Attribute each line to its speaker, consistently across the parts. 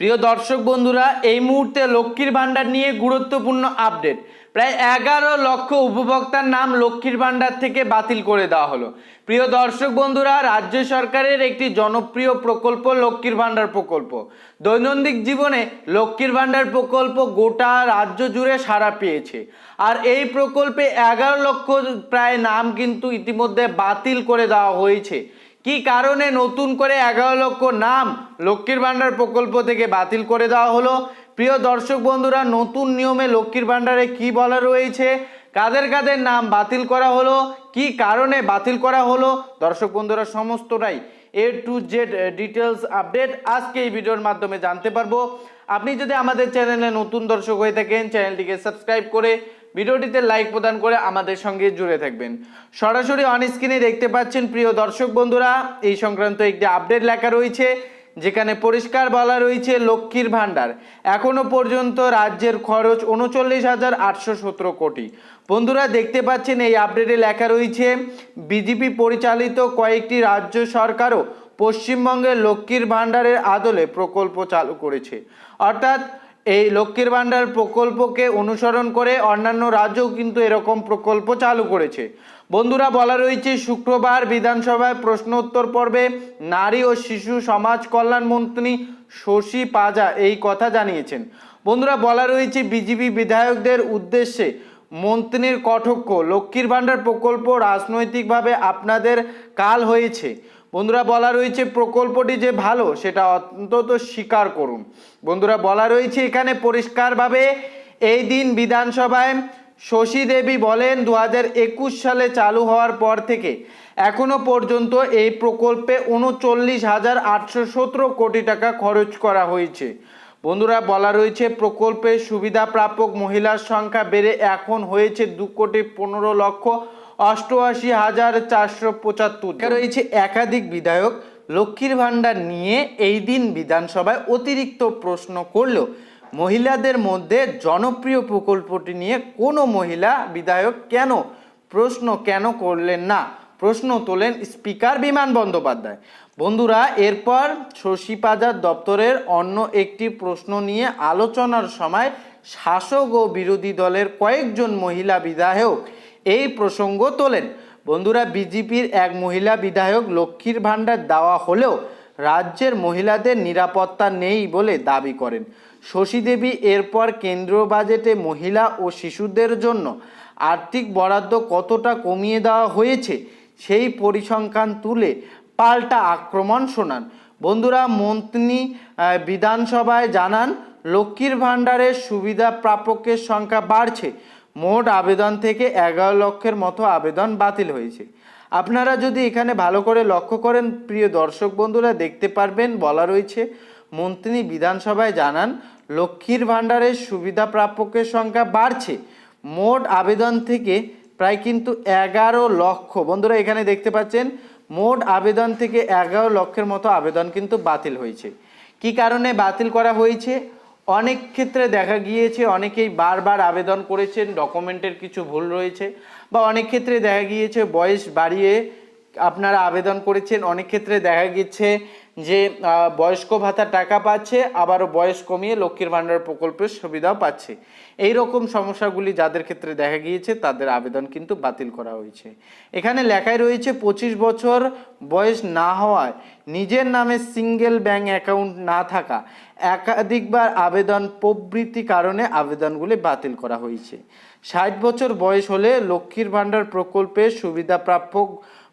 Speaker 1: প্রিয় দর্শক বন্ধুরা, এই মুহূর্তে লক্ষ্মীর ভাণ্ডার নিয়ে গুরুত্বপূর্ণ আপডেট। প্রায় এগারো লক্ষ উপভোক্তার নাম লক্ষ্মীর ভাণ্ডার থেকে বাতিল করে দেওয়া হলো। প্রিয় দর্শক বন্ধুরা, রাজ্য সরকারের একটি জনপ্রিয় প্রকল্প লক্ষ্মীর ভাণ্ডার প্রকল্প। দৈনন্দিন জীবনে লক্ষ্মীর ভাণ্ডার প্রকল্প গোটা রাজ্য জুড়ে সাড়া পেয়েছে। আর এই প্রকল্পে এগারো লক্ষ প্রায় নাম কিন্তু ইতিমধ্যে বাতিল করে দেওয়া হয়েছে। কি কারণে নতুন করে এগারো লক্ষ নাম লক্ষ্মীর ভাণ্ডার প্রকল্প থেকে বাতিল করে দেওয়া হলো? প্রিয় দর্শক বন্ধুরা, নতুন নিয়মে লক্ষ্মীর ভাণ্ডারে কি বলা রয়েছে? কাদের কাদের নাম বাতিল করা হলো? কি কারণে বাতিল করা হলো? দর্শক বন্ধুরা, সমস্তটাই A to Z details update আজকে এই ভিডিওর মাধ্যমে জানতে পারব। আপনি যদি আমাদের চ্যানেলে নতুন দর্শক হয়ে থাকেন চ্যানেলটিকে সাবস্ক্রাইব করে ভিডিওটিতে লাইক প্রদান করে আমাদের সঙ্গে জুড়ে থাকবেন। সরাসরি অন স্ক্রিনে দেখতে পাচ্ছেন প্রিয় দর্শক বন্ধুরা, এই সংক্রান্ত একটি আপডেট লেখা রয়েছে, যেখানে পরিষ্কার বলা রয়েছে লক্ষ্মীর ভাণ্ডার। এখনও পর্যন্ত রাজ্যের খরচ উনচল্লিশ হাজার আটশো কোটি। বন্ধুরা, দেখতে পাচ্ছেন এই আপডেটে লেখা রয়েছে, বিজেপি পরিচালিত কয়েকটি রাজ্য সরকারও পশ্চিমবঙ্গে লক্ষ্মীর ভাণ্ডারের আদলে প্রকল্প চালু করেছে। অর্থাৎ এই লক্ষ্মীর ভাণ্ডার প্রকল্পকে অনুসরণ করে অন্যান্য রাজ্যও কিন্তু এরকম প্রকল্প চালু করেছে। বন্ধুরা, বলা রয়েছে, শুক্রবার বিধানসভায় প্রশ্ন উত্তর পর্বে নারী ও শিশু সমাজ কল্যাণ মন্ত্রী শশী পাজা এই কথা জানিয়েছেন। বন্ধুরা, বলা রয়েছে, বিজেপি বিধায়কদের উদ্দেশ্যে মন্ত্রীর কটক্ষ। লক্ষ্মীর ভাণ্ডার প্রকল্প রাজনৈতিকভাবে আপনাদের কাল হয়েছে। বন্ধুরা, বলা রয়েছে প্রকল্পটি যে ভালো, সেটা অন্তত স্বীকার করুন। বন্ধুরা, বলা রয়েছে এখানে পরিষ্কারভাবে এই দিন বিধানসভায় শশী দেবী বলেন দু হাজার একুশ সালে চালু হওয়ার পর থেকে এখনও পর্যন্ত এই প্রকল্পে উনচল্লিশ হাজার আটশো সতেরো কোটি টাকা খরচ করা হয়েছে। বন্ধুরা, বলা রয়েছে প্রকল্পের সুবিধা প্রাপক মহিলার সংখ্যা বেড়ে এখন হয়েছে দু কোটি পনেরো লক্ষ অষ্টআশি হাজার চারশো পঁচাত্তর রয়েছে একাধিক বিধায়ক। লক্ষ্মীর ভাণ্ডার নিয়ে এই দিন বিধানসভায় অতিরিক্ত প্রশ্ন করলেও মহিলাদের মধ্যে জনপ্রিয় প্রকল্পটি নিয়ে কোনো মহিলা বিধায়ক কেন প্রশ্ন কেন করলেন না? প্রশ্ন তোলেন স্পিকার বিমান বন্দ্যোপাধ্যায়। বন্ধুরা, এরপর শশী পাজার দপ্তরের অন্য একটি প্রশ্ন নিয়ে আলোচনার সময় শাসক ও বিরোধী দলের কয়েকজন মহিলা বিধায়ক এই প্রসঙ্গ তোলেন। বন্ধুরা, বিজেপির এক মহিলা বিধায়ক লক্ষ্মীর ভাণ্ডার দেওয়া হলেও রাজ্যের মহিলাদের নিরাপত্তা নেই বলে দাবি করেন। শশী দেবী এরপর কেন্দ্রীয় বাজেটে মহিলা ও শিশুদের জন্য আর্থিক বরাদ্দ কতটা কমিয়ে দেওয়া হয়েছে সেই পরিসংখ্যান তুলে পাল্টা আক্রমণ শোনান। বন্ধুরা, মন্ত্রী বিধানসভায় জানান, লক্ষ্মীর ভাণ্ডারের সুবিধা প্রাপকের সংখ্যা বাড়ছে। মোট আবেদন থেকে এগারো লক্ষের মতো আবেদন বাতিল হয়েছে। আপনারা যদি এখানে ভালো করে লক্ষ্য করেন, প্রিয় দর্শক বন্ধুরা, দেখতে পারবেন বলা রয়েছে, মন্ত্রী বিধানসভায় জানান, লক্ষ্মীর ভাণ্ডারের সুবিধা প্রাপকের সংখ্যা বাড়ছে। মোট আবেদন থেকে প্রায় কিন্তু এগারো লক্ষ। বন্ধুরা, এখানে দেখতে পাচ্ছেন, মোট আবেদন থেকে এগারো লক্ষের মতো আবেদন কিন্তু বাতিল হয়েছে। কি কারণে বাতিল করা হয়েছে? অনেক ক্ষেত্রে দেখা গিয়েছে, অনেকেই বারবার আবেদন করেছেন, ডকুমেন্টের কিছু ভুল রয়েছে বা অনেক ক্ষেত্রে দেখা গিয়েছে বয়স বাড়িয়ে আপনারা আবেদন করেছেন, অনেক ক্ষেত্রে দেখা গেছে যে বয়স্ক ভাতা টাকা পাচ্ছে, আবারও বয়স কমিয়ে লক্ষ্মীর ভাণ্ডার প্রকল্পের সুবিধাও পাচ্ছে। এই রকম সমস্যাগুলি যাদের ক্ষেত্রে দেখা গিয়েছে, তাদের আবেদন কিন্তু বাতিল করা হয়েছে। এখানে লেখায় রয়েছে, পঁচিশ বছর বয়স না হওয়ায় নিজের নামে সিঙ্গেল ব্যাংক অ্যাকাউন্ট না থাকা, একাধিকবার আবেদন প্রবৃত্তি কারণে আবেদনগুলি বাতিল করা হয়েছে। ষাট বছর বয়স হলে লক্ষ্মীর ভাণ্ডার প্রকল্পের সুবিধা প্রাপক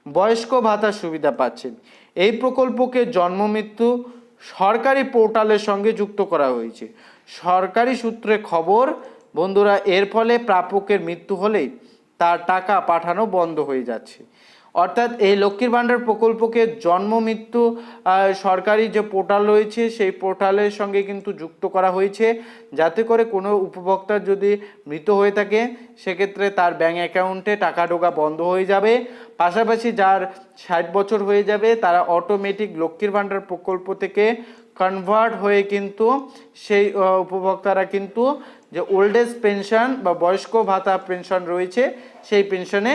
Speaker 1: বয়স্ক ভাতার সুবিধা পাচ্ছেন। এই প্রকল্পকে জন্ম মৃত্যু সরকারি পোর্টালের সঙ্গে যুক্ত করা হয়েছে। সরকারি সূত্রে খবর, বন্ধুরা, এর ফলে প্রাপকের মৃত্যু হলেই তার টাকা পাঠানো বন্ধ হয়ে যাচ্ছে। অর্থাৎ এই লক্ষ্মীর ভাণ্ডার প্রকল্পকে জন্ম, মৃত্যু সরকারি যে পোর্টাল রয়েছে, সেই পোর্টালের সঙ্গে কিন্তু যুক্ত করা হয়েছে। যাতে করে কোনো উপভোক্তার যদি মৃত হয়ে থাকে, সেক্ষেত্রে তার ব্যাঙ্ক অ্যাকাউন্টে টাকা ঢোকা বন্ধ হয়ে যাবে। পাশাপাশি যার ষাট বছর হয়ে যাবে, তারা অটোমেটিক লক্ষ্মীর ভাণ্ডার প্রকল্প থেকে কনভার্ট হয়ে কিন্তু সেই উপভোক্তারা কিন্তু যে ওল্ড এজ পেনশন বা বয়স্ক ভাতা পেনশন রয়েছে, সেই পেনশনে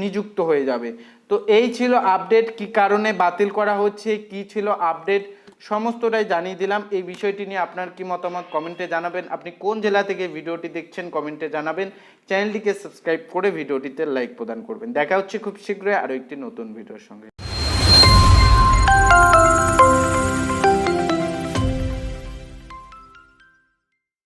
Speaker 1: নিযুক্ত হয়ে যাবে। তো এই ছিল আপডেট কি কারণে বাতিল করা হচ্ছে, কি ছিল আপডেট সমস্তটাই জানিয়ে দিলাম। এই বিষয়টি নিয়ে আপনার কি মতামত কমেন্টে জানাবেন। আপনি কোন জেলা থেকে ভিডিওটি দেখছেন, কমেন্টে জানাবেন। চ্যানেলটিকে সাবস্ক্রাইব করে ভিডিওটিতে লাইক প্রদান করবেন। দেখা হচ্ছে খুব শীঘ্রই আরও একটি নতুন ভিডিওর সঙ্গে।